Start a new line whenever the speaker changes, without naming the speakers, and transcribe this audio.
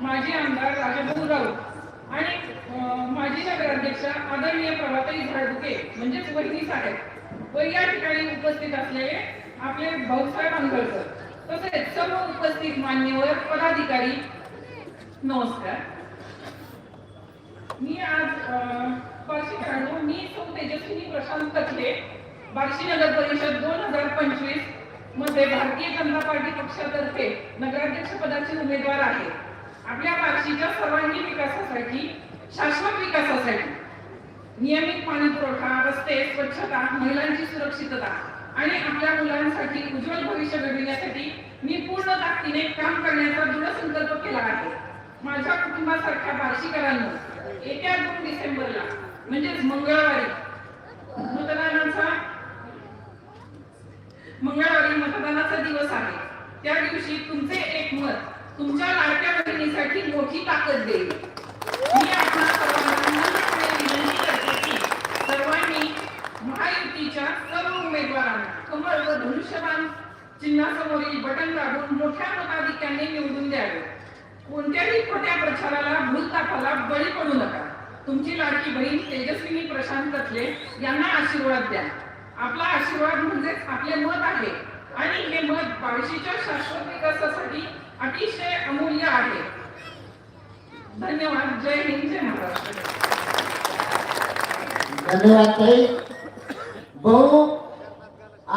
माजी आमदार राजाभाऊ राऊत आणि माजी नगराध्यक्षा आदरणीय प्रभाताई झाडुके म्हणजेच वहिनी साहेब व या ठिकाणी उपस्थित असलेले आपले भाऊसाहेब अंगळकर तसेच सर्व उपस्थित मान्यवर पदाधिकारी नमस्कार. मी आज अं, बार्शीकरांनो मी सौ तेजस्विनी प्रशांत कथले बार्शी नगर परिषद दोन हजार पंचवीसमध्ये भारतीय जनता पार्टी पक्षातर्फे नगराध्यक्ष पदाचे उमेदवार आहे आपल्या बार्शीच्या सर्वांगीण विकासासाठी शाश्वत विकासासाठी. नियमित पाणी पुरवठा रस्ते स्वच्छता महिलांची सुरक्षितता आणि आपल्या मुलांसाठी उज्ज्वल भविष्य घडविण्यासाठी मी पूर्ण ताकदीने काम करण्याचा दृढ संकल्प केला आहे. माझ्या कुटुंबासारख्या बार्शीकरांनो येत्या दोन डिसेंबरला म्हणजेच मंगळवारी मतदानाचा मंगळवारी मतदानाचा दिवस आहे. त्या दिवशी तुमचे एक मत तुमच्या लाडक्या बहिणीसाठी मोठी ताकद देईल. मी सर्वांना विनंती करते की सर्वांनी महायुतीच्या सर्व उमेदवारांना कमळ व धनुष्यबाण चिन्हासमोरील बटन दाबून मोठ्या मताधिक्याने निवडून द्यावे. कोणत्याही खोट्या प्रचाराला भूलतापाला बळी पडू नका. तुमची लाडकी बहीण तेजस्विनी प्रशांत कथले यांना आशीर्वाद द्या. आपला आशीर्वाद म्हणजेच आपले मत आहे. आणि हे मत बाळशीच्या शाश्वत विकासासाठी अतिशय अमूल्य आहे. धन्यवाद. जय हिंद जय महाराष्ट्र.
धन्यवाद बहु